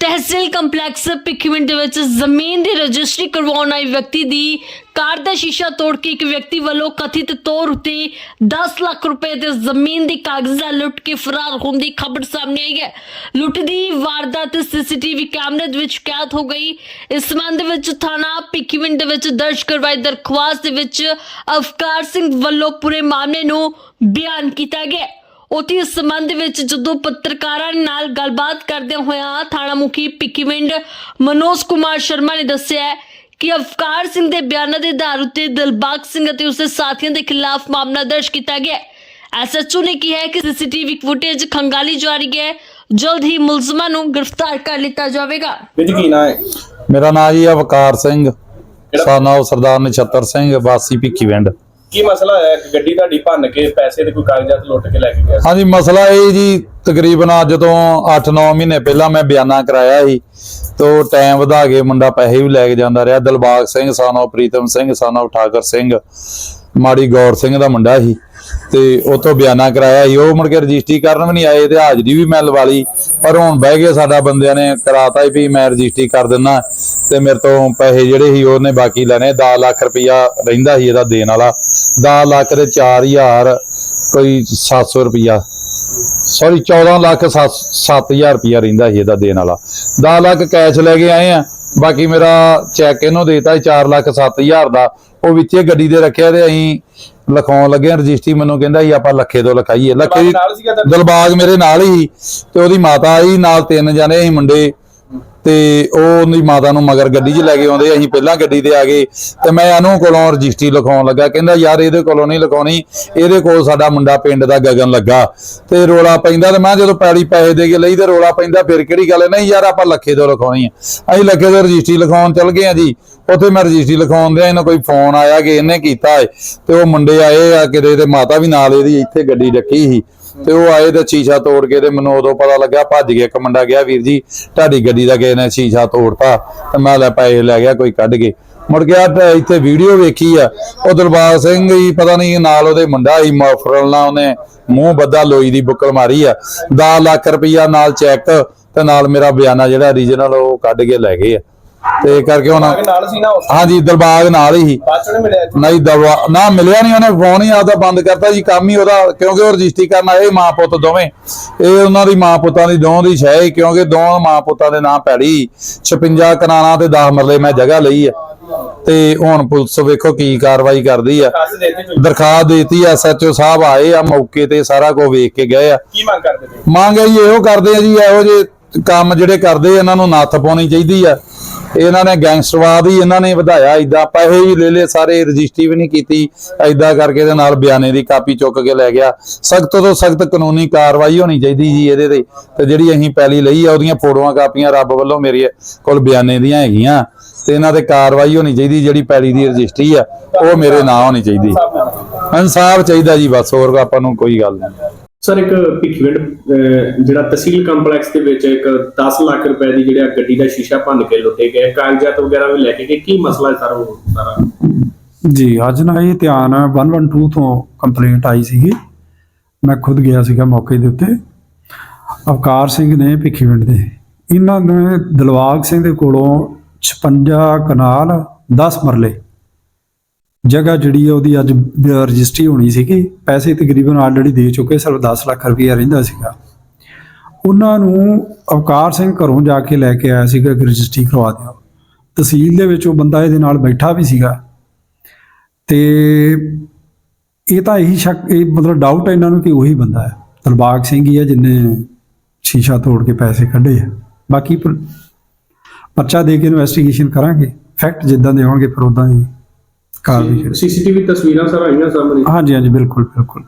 ਤਹਿਸੀਲ complex Bhikhiwind ਦੇ ਵਿੱਚ ਜ਼ਮੀਨ ਦੀ ਰਜਿਸਟਰੀ ਕਰਵਾਉਣ ਆਏ ਵਿਅਕਤੀ ਦੀ ਕਾਰ ਦਾ ਸ਼ੀਸ਼ਾ ਤੋੜ ਕੇ ਇੱਕ ਵਿਅਕਤੀ ਵੱਲੋਂ ਕਥਿਤ ਤੌਰ ਉਤੇ 10 ਲੱਖ ਰੁਪਏ ਦੇ ਜ਼ਮੀਨ ਦੀ ਕਾਗਜ਼ਾਂ ਲੁੱਟ ਕੇ ਫਰਾਰ ਹੋਣ ਦੀ ਖਬਰ ਸਾਹਮਣੇ ਆਈ ਹੈ। ਲੁੱਟ ਦੀ ਵਾਰਦਾਤ ਸੀਸੀਟੀਵੀ ਕੈਮਰੇ ਦੇ ਵਿੱਚ ਕੈਦ ਹੋ ਗਈ। ਇਸ ਸੰਬੰਧ ਵਿੱਚ ਥਾਣਾ ਭਿੱਖੀਵਿੰਡ ਦੇ ਵਿੱਚ ਦਰਜ ਕਰਵਾਈ ਦਰਖਾਸਤ ਦੇ ਵਿੱਚ ਅਫਕਾਰ ਸਿੰਘ ਵੱਲੋਂ ਪੂਰੇ ਮਾਮਲੇ ਨੂੰ ਬਿਆਨ ਕੀਤਾ ਗਿਆ। ਉਥੇ ਇਸ ਸੰਬੰਧ ਵਿੱਚ ਜਦੋਂ ਪੱਤਰਕਾਰਾਂ ਨਾਲ ਗੱਲਬਾਤ ਕਰਦਿਆਂ ਹੋਇਆਂ ਥਾਣਾ ਮੁਖੀ ਪਿੱਕੀਵਿੰਡ ਮਨੋਜ ਕੁਮਾਰ ਸ਼ਰਮਾ ਨੇ ਦੱਸਿਆ ਕਿ ਅਫਕਾਰ ਸਿੰਘ ਦੇ ਬਿਆਨਾਂ ਦੇ ਆਧਾਰ ਉੱਤੇ ਦਿਲਬਾਗ ਸਿੰਘ ਅਤੇ ਉਸਦੇ ਸਾਥੀਆਂ ਦੇ ਖਿਲਾਫ ਮਾਮਲਾ ਦਰਜ ਕੀਤਾ ਗਿਆ। ਹੈ ਐਸਐਚਓ ਨੇ ਕਿਹਾ ਹੈ ਕਿ ਸੀਸੀਟੀਵੀ ਫੁਟੇਜ ਖੰਗਾਲੀ ਜਾ ਰਹੀ ਹੈ। ਜਲਦ ਹੀ ਮੁਲਜ਼ਮਾਂ ਨੂੰ ਗ੍ਰਿਫਤਾਰ ਕਰ ਲਿੱਤਾ ਜਾਵੇਗਾ। ਵਿੱਚ ਕੀ ਨਾ ਹੈ? ਮੇਰਾ ਨਾਮ ਜੀ ਅਵਕਾਰ ਸਿੰਘ। ਸਾਨਾਓ ਸਰਦਾਰ ਨਛੱਤਰ ਸਿੰਘ ਵਾਸੀ ਭਿੱਖੀਵਿੰਡ ਕੀ ਮਸਲਾ ਹੈ ਕਿ ਗੱਡੀ ਤੁਹਾਡੀ ਭੰਨ ਕੇ ਪੈਸੇ ਤੇ ਕੋਈ ਕਾਗਜ਼ਾਤ ਲੁੱਟ ਕੇ ਲੈ ਕੇ ਗਿਆ ਹਾਂਜੀ, ਮਸਲਾ ਇਹ ਜੀ, ਤਕਰੀਬਨ ਅੱਜ ਤੋਂ 8-9 ਮਹੀਨੇ ਪਹਿਲਾਂ ਮੈਂ ਬਿਆਨਾ ਕਰਾਇਆ ਸੀ ਤੋ ਟਾਈਮ ਵਧਾ ਕੇ ਮੁੰਡਾ ਪੈਸੇ ਵੀ ਲੈ ਕੇ ਜਾਂਦਾ ਰਿਹਾ। ਦਿਲਬਾਗ ਸਿੰਘ, ਸਾਨੋ ਪ੍ਰੀਤਮ ਸਿੰਘ, ਸਾਨੋ ਠਾਕਰ ਸਿੰਘ, ਮਾੜੀ ਗੌਰ ਸਿੰਘ ਦਾ ਮੁੰਡਾ ਸੀ। ਤੇ ਉਹ ਬਿਆਨਾ ਕਰਾਇਆ ਸੀ। ਉਹ ਮੁੜ ਕੇ ਰਜਿਸਟਰੀ ਕਰਨ ਵੀ ਨਹੀਂ ਆਏ ਤੇ ਹਾਜ਼ਰੀ ਵੀ ਮੈਂ ਲਵਾ ਲਈ। ਪਰ ਹੁਣ ਬਹਿ ਗਏ ਸਾਡਾ ਬੰਦਿਆਂ ਨੇ ਕਰਾਤਾ ਵੀ ਮੈਂ ਰਜਿਸਟਰੀ ਕਰ ਦਿੰਦਾ ਤੇ ਮੇਰੇ ਤੋਂ ਪੈਸੇ ਜਿਹੜੇ ਸੀ ਉਹਨੇ ਬਾਕੀ ਲੈਣੇ। 10 ਲੱਖ ਰੁਪਇਆ ਰਹਿੰਦਾ ਸੀ ਇਹਦਾ ਦੇਣ ਵਾਲਾ। 10 ਲੱਖ ਦੇ 4000 ਕੋਈ 700 ਰੁਪਇਆ। ਸੌਰੀ 14 ਲੱਖ 7000 ਰੁਪਇਆ ਰਹਿੰਦਾ ਸੀ ਇਹਦਾ ਦੇਣ ਵਾਲਾ। 10 ਲੱਖ ਕੈਸ਼ ਲੈ ਕੇ ਆਏ ਆ। ਬਾਕੀ ਮੇਰਾ ਚੈੱਕ ਇਹਨੂੰ ਦੇਤਾ 4 ਲੱਖ 7000 ਦਾ। ਉਹ ਵਿੱਚੇ ਗੱਡੀ ਦੇ ਰੱਖਿਆ ਤੇ ਅਸੀਂ ਲਿਖਾਉਣ ਲੱਗੇ ਹਾਂ ਰਜਿਸਟਰੀ ਮੈਨੂੰ ਕਹਿੰਦਾ ਸੀ ਆਪਾਂ ਲੱਖੇ ਤੋਂ ਲਿਖਾਈਏ। ਲੱਖੇ ਦਿਲਬਾਗ ਮੇਰੇ ਨਾਲ ਹੀ ਤੇ ਉਹਦੀ ਮਾਤਾ ਆਈ ਨਾਲ ਤਿੰਨ ਜਣੇ ਸੀ ਮੁੰਡੇ। ਤੇ ਉਹ ਉਹਦੀ ਮਾਤਾ ਨੂੰ ਮਗਰ ਗੱਡੀ 'ਚ ਲੈ ਕੇ ਆਉਂਦੇ, ਅਸੀਂ ਪਹਿਲਾਂ ਗੱਡੀ ਤੇ ਆ ਗਏ ਤੇ ਮੈਂ ਇਹਨੂੰ ਕੋਲੋਂ ਰਜਿਸਟਰੀ ਲਿਖਾਉਣ ਲੱਗਾ, ਕਹਿੰਦਾ ਯਾਰ ਇਹਦੇ ਕੋਲੋਂ ਨਹੀਂ ਲਿਖਾਉਣੀ, ਇਹਦੇ ਕੋਲ ਸਾਡਾ ਮੁੰਡਾ ਪਿੰਡ ਦਾ ਗਗਨ ਲੱਗਾ ਤੇ ਰੋਲਾ ਪੈਂਦਾ ਤੇ ਮੈਂ ਜਦੋਂ ਪੈੜੀ ਪੈਸੇ ਦੇ ਕੇ ਲਈ ਤੇ ਰੋਲਾ ਪੈਂਦਾ, ਫਿਰ ਕਿਹੜੀ ਗੱਲ ਹੈ? ਨਹੀਂ ਯਾਰ ਆਪਾਂ ਲੱਖੇ ਤੋਂ ਲਿਖਾਉਣੀ ਆ ਅਸੀਂ ਲੱਖੇ ਤੋਂ ਰਜਿਸਟਰੀ ਲਿਖਾਉਣ ਚੱਲ ਗਏ ਆ ਜੀ, ਉੱਥੇ ਮੈਂ ਰਜਿਸਟਰੀ ਲਿਖਾਉਣ ਦੇ ਇਹਨਾਂ ਕੋਈ ਫੋਨ ਆਇਆ ਕਿ ਇਹਨੇ ਕੀਤਾ ਹੈ ਤੇ ਉਹ ਮੁੰਡੇ ਆਏ ਆ ਕਿਤੇ ਤੇ ਮਾਤਾ ਵੀ ਨਾਲ ਇਹਦੀ ਇੱਥੇ ਗੱਡੀ ਰੱਖੀ ਸੀ ਤੇ ਉਹ ਆਏ ਤੇ ਸ਼ੀਸ਼ਾ ਤੋੜ ਕੇ ਤੇ ਮੈਨੂੰ ਉਦੋਂ ਪਤਾ ਲੱਗਾ ਭੱਜ ਗਿਆ ਇੱਕ ਮੁੰਡਾ ਗਿਆ ਵੀਰ ਜੀ, ਤੁਹਾਡੀ ਗੱਡੀ ਦਾ ਕਿਸੇ ਨੇ ਸ਼ੀਸ਼ਾ ਤੋੜਤਾ ਤੇ ਮੈਂ ਲੈ ਪੈਸੇ ਲੈ ਗਿਆ ਕੋਈ ਕੱਢ ਕੇ। ਮੁੜ ਗਿਆ ਇੱਥੇ ਵੀਡੀਓ ਵੇਖੀ ਆ, ਉਹ ਦਰਬਾਰ ਸਿੰਘ ਹੀ ਪਤਾ ਨਹੀਂ ਨਾਲ ਉਹਦੇ ਮੁੰਡਾ ਹੀ ਮਫਰਲ ਨਾਲ ਉਹਨੇ ਮੂੰਹ ਬੱਦਾ ਲੋਈ ਦੀ ਬੁੱਕਲ ਮਾਰੀ ਆ। 10 ਲੱਖ ਰੁਪਈਆ ਨਾਲ ਚੈੱਕ ਤੇ ਨਾਲ ਮੇਰਾ ਬਿਆਨਾ ਜਿਹੜਾ ਰੀਜਨਲ ਉਹ ਕੱਢ ਕੇ ਲੈ ਗਏ ਆ। ਤੇ ਕਰਕੇ ਕਿ ਨਾਲ ਸੀ ਨਾ ਹਾਂਜੀ ਦਿਲਬਾਗ ਨਾਲ ਹੀ? ਨਹੀਂ ਦਵਾ ਨਾ ਮਿਲਿਆ ਨਹੀਂ ਉਹਨੇ ਫੋਨ ਹੀ ਆਦਾ ਬੰਦ ਕਰਤਾ ਜੀ ਕੰਮ ਹੀ ਉਹਦਾ ਕਿਉਂਕਿ ਉਹ ਰਜਿਸਟਰੀ ਕਰਨ ਆਏ ਮਾਂ ਪੁੱਤ ਦੋਵੇਂ। ਇਹ ਉਹਨਾਂ ਦੀ ਮਾਂ ਪੁੱਤਾਂ ਦੀ ਦੋਵਾਂ ਦੀ ਸ਼ੈ ਕਿਉਂਕਿ ਦੋਵਾਂ ਮਾਂ ਪੁੱਤਾਂ ਦੇ ਨਾਂ ਪੈੜੀ। 56 ਕਨਾਲਾਂ ਤੇ 10 ਮਰਲੇ ਮੈਂ ਜਗ੍ਹਾ ਲਈ ਆ। ਤੇ ਹੁਣ ਪੁਲਿਸ ਵੇਖੋ ਕੀ ਕਾਰਵਾਈ ਕਰਦੀ ਆ। ਦਿੱਤੇ ਦਰਖਾਸਤ ਦੇਤੀ ਐਸਐਚਓ ਸਾਹਿਬ ਆਏ ਆ ਮੌਕੇ ਤੇ ਸਾਰਾ ਕੁਝ ਵੇਖ ਕੇ ਗਏ ਆ। ਕੀ ਮੰਗ ਕਰਦੇ ਮੰਗ ਹੈ ਜੀ ਇਹੋ ਕਰਦੇ ਆ ਜੀ ਇਹੋ ਜਿਹੇ ਕੰਮ ਜਿਹੜੇ ਕਰਦੇ ਇਹਨਾਂ ਨੂੰ ਨੱਥ ਪਾਉਣੀ ਚਾਹੀਦੀ ਆ। ਇਹਨਾਂ ਨੇ ਗੈਂਗਸਟਰਵਾਦ ਹੀ ਇਹਨਾਂ ਨੇ ਵਧਾਇਆ ਇਦਾਂ ਪੈਸੇ ਵੀ ਲੈ ਲਏ, ਸਾਰੇ ਰਜਿਸਟਰੀ ਵੀ ਨਹੀਂ ਕੀਤੀ ਐਦਾਂ ਕਰਕੇ ਦੇ ਨਾਲ ਬਿਆਨੇ ਦੀ ਕਾਪੀ ਚੁੱਕ ਕੇ ਲੈ ਗਿਆ। ਸਖਤ ਤੋਂ ਸਖਤ ਕਾਨੂੰਨੀ ਕਾਰਵਾਈ ਹੋਣੀ ਚਾਹੀਦੀ ਜੀ ਇਹਦੇ ਤੇ ਤੇ ਜਿਹੜੀ ਅਸੀਂ ਪੈਲੀ ਲਈ ਆ, ਉਹਦੀਆਂ ਫੋਟੋਆਂ ਕਾਪੀਆਂ ਰੱਬ ਵੱਲੋਂ ਮੇਰੇ ਕੋਲ ਬਿਆਨੇ ਦੀਆਂ ਹੈਗੀਆਂ, ਤੇ ਇਹਨਾਂ ਤੇ ਕਾਰਵਾਈ ਹੋਣੀ ਚਾਹੀਦੀ, ਜਿਹੜੀ ਪੈਲੀ ਦੀ ਰਜਿਸਟਰੀ ਆ, ਉਹ ਮੇਰੇ ਨਾਂ ਹੋਣੀ ਚਾਹੀਦੀ। ਇਨਸਾਫ ਚਾਹੀਦਾ ਜੀ, ਬਸ, ਹੋਰ ਆਪਾਂ ਨੂੰ ਕੋਈ ਗੱਲ ਨਹੀਂ। ਸਰ ਇੱਕ ਭਿੱਖੀਵਿੰਡ ਅਹ, ਜਿਹੜਾ ਤਹਿਸੀਲ ਕੰਪਲੈਕਸ ਦੇ ਵਿੱਚ ਇੱਕ 10 ਲੱਖ ਰੁਪਏ ਦੀ ਜਿਹੜਾ ਗੱਡੀ ਦਾ ਸ਼ੀਸ਼ਾ ਭੰਨ ਕੇ ਲੁੱਟੇ ਗਏ। ਕਾਗਜ਼ਾਤ ਵਗੈਰਾ ਵੀ ਲੈ ਕੇ ਗਏ। ਕੀ ਮਸਲਾ ਹੈ ਸਰ ਉਹ ਸਾਰਾ? ਜੀ ਅੱਜ ਨਾ ਇਹ ਧਿਆਨ 112 ਤੋਂ ਕੰਪਲੇਂਟ ਆਈ ਸੀਗੀ। ਮੈਂ ਖੁਦ ਗਿਆ ਸੀਗਾ ਮੌਕੇ ਦੇ ਉੱਤੇ। ਅਵਕਾਰ ਸਿੰਘ ਨੇ ਭਿੱਖੀਵਿੰਡ ਦੇ। ਇਹਨਾਂ ਨੇ ਦਿਲਵਾਗ ਸਿੰਘ ਦੇ ਕੋਲੋਂ 56 ਕਨਾਲ 10 ਮਰਲੇ ਜਗ੍ਹਾ ਜਿਹੜੀ ਆ ਉਹਦੀ ਅੱਜ ਰਜਿਸਟਰੀ ਹੋਣੀ ਸੀਗੀ, ਪੈਸੇ ਤਕਰੀਬਨ ਆਲਰੇਡੀ ਦੇ ਚੁੱਕੇ, ਸਿਰਫ 10 ਲੱਖ ਰੁਪਈਆ ਰਹਿੰਦਾ ਸੀਗਾ। ਉਹਨਾਂ ਨੂੰ ਅਵਕਾਰ ਸਿੰਘ ਘਰੋਂ ਜਾ ਕੇ ਲੈ ਕੇ ਆਇਆ ਸੀਗਾ ਕਿ ਰਜਿਸਟਰੀ ਕਰਵਾ ਦਿਓ। ਤਹਿਸੀਲ ਦੇ ਵਿੱਚ ਉਹ ਬੰਦਾ ਇਹਦੇ ਨਾਲ ਬੈਠਾ ਵੀ ਸੀਗਾ। ਤੇ ਇਹ ਤਾਂ ਇਹੀ ਸ਼ੱਕ, ਇਹ ਮਤਲਬ ਡਾਊਟ ਹੈ ਇਹਨਾਂ ਨੂੰ ਕਿ ਉਹੀ ਬੰਦਾ ਹੈ। ਦਿਲਬਾਗ ਸਿੰਘ ਹੀ ਹੈ ਜਿਨੇ ਸ਼ੀਸ਼ਾ ਤੋੜ ਕੇ ਪੈਸੇ ਕੱਢੇ ਆ। ਬਾਕੀ ਪਰਚਾ ਦੇ ਕੇ ਇਨਵੈਸਟੀਗੇਸ਼ਨ ਕਰਾਂਗੇ। ਫੈਕਟ ਜਿੱਦਾਂ ਦੇ ਹੋਣਗੇ, ਫਿਰ ਉਦਾਂ ਹੀ ਕਾਰਵਾਈ ਸੀਸੀਟੀਵੀ ਤਸਵੀਰਾਂ ਸਰ ਆਈਆਂ ਸਾਹਮਣੇ? ਹਾਂਜੀ ਹਾਂਜੀ ਬਿਲਕੁਲ ਬਿਲਕੁਲ।